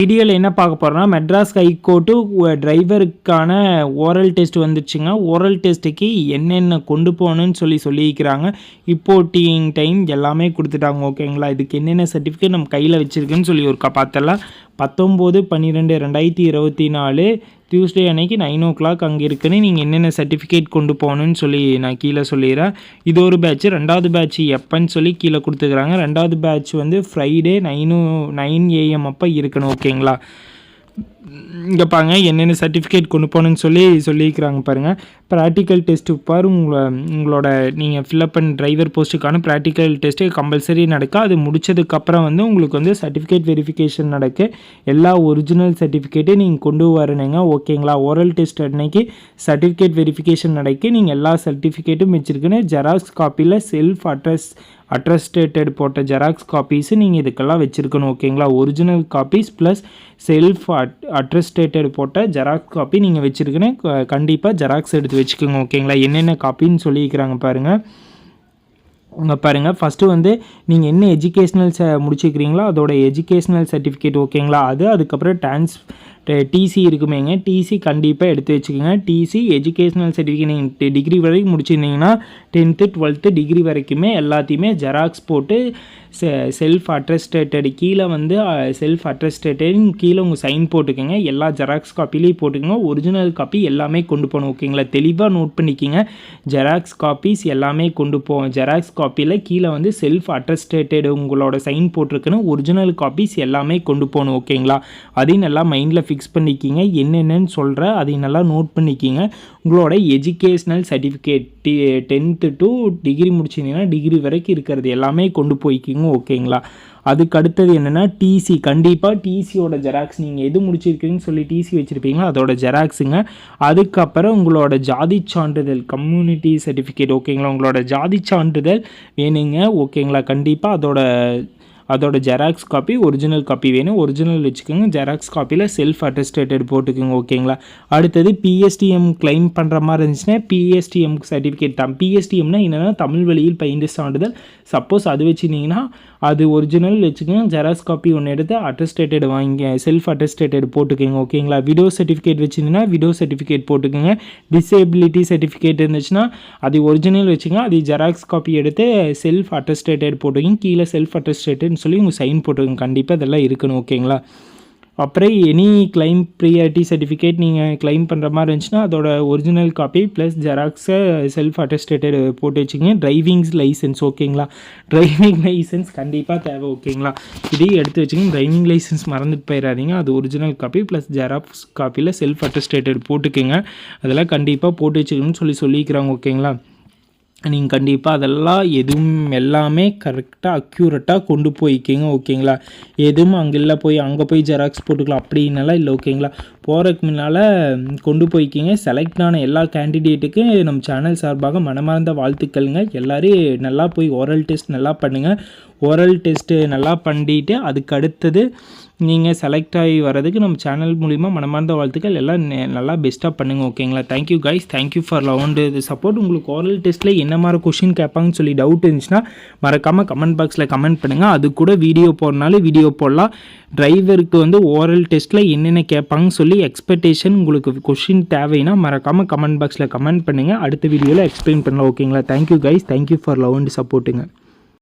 வீடியோவில் என்ன பார்க்க போகிறோம்னா மெட்ராஸ் ஹைகோர்ட்டு டிரைவருக்கான ஓரல் டெஸ்ட் வந்துச்சுங்க ஓரல் டெஸ்ட்டுக்கு என்னென்ன கொண்டு போகணும்னு சொல்லி சொல்லியிருக்கிறாங்க. ரிப்போர்ட்டிங் டைம் எல்லாமே கொடுத்துட்டாங்க ஓகேங்களா? இதுக்கு என்னென்ன சர்டிஃபிகேட் நம்ம கையில் வச்சுருக்குன்னு சொல்லி ஒரு பார்த்தலாம் பத்தொம்போது பன்னிரெண்டு ரெண்டாயிரத்தி இருபத்தி நாலு டியூஸ்டே அன்னைக்கு நைன் ஓ கிளாக் அங்கே இருக்குன்னு நீங்கள் என்னென்ன சர்டிஃபிகேட் கொண்டு போகணுன்னு சொல்லி நான் கீழே சொல்லிடுறேன். இது ஒரு பேட்ச் ரெண்டாவது பேட்ச் எப்போன்னு சொல்லி கீழே கொடுத்துக்கிறாங்க. ரெண்டாவது பேட்ச் வந்து ஃப்ரைடே நைனு நைன் ஏஎம் அப்போ இருக்கணும் ஓகேங்களா இங்கே பாருங்க என்னென்ன சர்டிஃபிகேட் கொண்டு போகணுன்னு சொல்லி சொல்லியிருக்கிறாங்க பாருங்கள் ப்ராக்டிக்கல் டெஸ்ட்டு பாரு உங்களை உங்களோட நீங்கள் ஃபில்அப் பண்ண டிரைவர் போஸ்ட்டுக்கான ப்ராக்டிக்கல் டெஸ்ட்டு கம்பல்சரி நடக்கும் அது முடிச்சதுக்கப்புறம் வந்து உங்களுக்கு வந்து சர்டிஃபிகேட் வெரிஃபிகேஷன் நடக்கு. எல்லா ஒரிஜினல் சர்டிஃபிகேட்டையும் நீங்கள் கொண்டு வரணுங்க ஓகேங்களா ஓரல் டெஸ்ட் அன்னைக்கு சர்டிஃபிகேட் வெரிஃபிகேஷன் நடக்கு. நீங்கள் எல்லா சர்டிஃபிகேட்டும் வச்சுருக்குன்னு ஜெராக்ஸ் காப்பியில் செல்ஃப் அட்ரஸ் அட்ரஸ்டேட்டட் போட்ட ஜெராக்ஸ் காப்பீஸு நீங்கள் இதுக்கெல்லாம் வச்சுருக்கணும் ஓகேங்களா? Original copies plus self at attested போட்ட ஜெராக்ஸ் காப்பி நீங்கள் வச்சுருக்கணும் கண்டிப்பாக ஜெராக்ஸ் எடுத்து வச்சுக்கோங்க ஓகேங்களா? என்னென்ன காப்பின்னு சொல்லியிருக்கிறாங்க பாருங்கள் இங்கே பாருங்கள் ஃபஸ்ட்டு வந்து நீங்கள் என்ன எஜுகேஷ்னல் ச முடிச்சுக்கிறீங்களோ அதோட எஜுகேஷ்னல் சர்டிஃபிகேட் ஓகேங்களா? அது அதுக்கப்புறம் டிரான்ஸ் டிசி இருக்குமேங்க. டிசி கண்டிப்பாக எடுத்து வச்சுக்கோங்க. டிசி எஜுகேஷ்னல் சர்டிஃபிகேட் நீங்கள் டிகிரி வரைக்கும் முடிச்சிருந்தீங்கன்னா டென்த்து டுவெல்த்து டிகிரி வரைக்குமே எல்லாத்தையுமே ஜெராக்ஸ் போட்டு செல்ஃப் அட்ரஸ்டேட்டட் கீழே வந்து செல்ஃப் அட்ரஸ்டேட்டட் கீழே உங்கள் சைன் போட்டுக்கோங்க. எல்லா ஜெராக்ஸ் காப்பிலையும் போட்டுக்கோங்க. ஒரிஜினல் காப்பி எல்லாமே கொண்டு போகணும் ஓகேங்களா தெளிவாக நோட் பண்ணிக்கிங்க. ஜெராக்ஸ் காப்பீஸ் எல்லாமே கொண்டு போவோம் ஜெராக்ஸ் காப்பியில் கீழே வந்து செல்ஃப் அட்ரஸ்டேட்டட் உங்களோட சைன் போட்டிருக்குன்னு ஒரிஜினல் காப்பீஸ் எல்லாமே கொண்டு போகணும் ஓகேங்களா அதையும் நல்லா மைண்டில் ஃபிக்ஸ் ஃபிக்ஸ் பண்ணிக்கிங்க. என்னென்னு சொல்கிற அதையும் நல்லா நோட் பண்ணிக்கிங்க. உங்களோட எஜுகேஷ்னல் சர்டிஃபிகேட் டி டென்த்து டு டிகிரி முடிச்சிங்கன்னா டிகிரி வரைக்கும் இருக்கிறது எல்லாமே கொண்டு போய்க்கிங்க ஓகேங்களா? அதுக்கு அடுத்தது என்னென்னா டிசி கண்டிப்பாக டிசியோட ஜெராக்ஸ் நீங்கள் எது முடிச்சிருக்கீங்கன்னு சொல்லி டிசி வச்சுருப்பீங்களோ அதோட ஜெராக்ஸுங்க அதுக்கப்புறம் உங்களோட ஜாதி சான்றிதழ் கம்யூனிட்டி சர்டிஃபிகேட் ஓகேங்களா? உங்களோட ஜாதி சான்றிதழ் வேணுங்க ஓகேங்களா? கண்டிப்பாக அதோட அதோட ஜெராக்ஸ் காப்பி ஒரிஜினல் காப்பி வேணும். ஒரிஜினல் வச்சுக்கோங்க ஜெராக்ஸ் காப்பியில் செல்ஃப் அட்டஸ்டேட்டட் போட்டுக்கோங்க ஓகேங்களா அடுத்தது பிஎஸ்டிஎம் கிளைம் பண்ணுற மாதிரி இருந்துச்சுன்னா பிஎஸ்டிஎம் சர்டிஃபிகேட் தான். பிஎஸ்டிஎம்னா என்னென்னா தமிழ் வழியில் பயின்று சான்றிதழ். சப்போஸ் அது வச்சுருந்தீங்கன்னா அது ஒரிஜினல் வச்சுக்கோங்க. ஜெராக்ஸ் காப்பி ஒன்று எடுத்து அட்டஸ்டேட்டட் வாங்கி செல்ஃப் அட்டஸ்டேட்டட் போட்டுக்கோங்க ஓகேங்களா? விடோ சர்டிஃபிகேட் வச்சுருந்தீங்கன்னா விடோ சர்டிஃபிகேட் போட்டுக்கோங்க. டிசேபிலிட்டி சர்டிஃபிகேட் இருந்துச்சுன்னா அது ஒரிஜினல் வச்சுங்க அது ஜெராக்ஸ் காப்பி எடுத்து செல்ஃப் அட்டஸ்டேட்டட் போட்டுக்கோங்க. கீழே செல்ஃப் அட்டஸ்டேட்டட்னு சொல்லி உங்கள் சைன் போட்டுக்கோங்க. கண்டிப்பாக இதெல்லாம் இருக்கணும் ஓகேங்களா? அப்புறம் எனி கிளைம் ப்ரியாரிட்டி சர்டிஃபிகேட் நீங்கள் கிளைம் பண்ணுற மாதிரி இருந்துச்சுன்னா அதோட ஒரிஜினல் காப்பி ப்ளஸ் ஜெராக்ஸை செல்ஃப் அட்டஸ்டேட்டட் போட்டு வச்சுங்க டிரைவிங்ஸ் லைசன்ஸ் ஓகேங்களா டிரைவிங் லைசன்ஸ் கண்டிப்பாக தேவை ஓகேங்களா இதையும் எடுத்து வச்சுங்க டிரைவிங் லைசன்ஸ் மறந்துட்டு போயிடாதீங்க. அது ஒரிஜினல் காப்பி ப்ளஸ் ஜெராக்ஸ் காப்பியில் செல்ஃப் அட்டஸ்டேட்டட் போட்டுக்கோங்க. அதெல்லாம் கண்டிப்பாக போட்டு வச்சுக்கணும்னு சொல்லி சொல்லிக்கிறாங்க ஓகேங்களா நீங்கள் கண்டிப்பாக அதெல்லாம் எதுவும் எல்லாமே கரெக்டாக அக்யூரட்டாக கொண்டு போய்க்கிங்க ஓகேங்களா? எதுவும் அங்கே இல்லை போய் அங்கே போய் ஜெராக்ஸ் போட்டுக்கலாம் அப்படின்னலாம் இல்லை ஓகேங்களா? போகிறதுக்கு முன்னால் கொண்டு போய்க்கிங்க. செலக்ட் ஆன எல்லா கேண்டிடேட்டுக்கும் நம்ம சேனல் சார்பாக மனமார்ந்த வாழ்த்துக்கள்ங்க. எல்லோரும் நல்லா போய் ஓரல் டெஸ்ட் நல்லா பண்ணுங்கள் ஓரல் டெஸ்ட்டு நல்லா பண்ணிட்டு அதுக்கு அடுத்தது நீங்கள் செலக்ட் ஆகி வர்றதுக்கு நம்ம சேனல் மூலிமா மனமார்ந்த வாழ்த்துக்கள் எல்லாம் நல்லா பெஸ்ட்டாக பண்ணுங்கள் ஓகேங்களா thank you guys thank you for love and இது சப்போர்ட் உங்களுக்கு ஓரல் டெஸ்ட்டில் என்ன மாதிரி கொஷின் கேட்பாங்கன்னு சொல்லி டவுட் இருந்துச்சுன்னா மறக்காமல் கமெண்ட் பாக்ஸில் கமெண்ட் பண்ணுங்கள் அது கூட வீடியோ போடுறனாலும் வீடியோ போடலாம். டிரைவருக்கு வந்து ஓரல் டெஸ்ட்டில் என்னென்ன கேட்பாங்கன்னு சொல்லி எக்ஸ்பெக்டேஷன் உங்களுக்கு கொஷின் தேவைன்னா மறக்காமல் கமெண்ட் பாக்ஸில் கமெண்ட் பண்ணுங்கள் அடுத்த வீடியோவில் எக்ஸ்பிளைன் பண்ணலாம் ஓகேங்களா thank you guys thank you for love and சப்போர்ட்டுங்க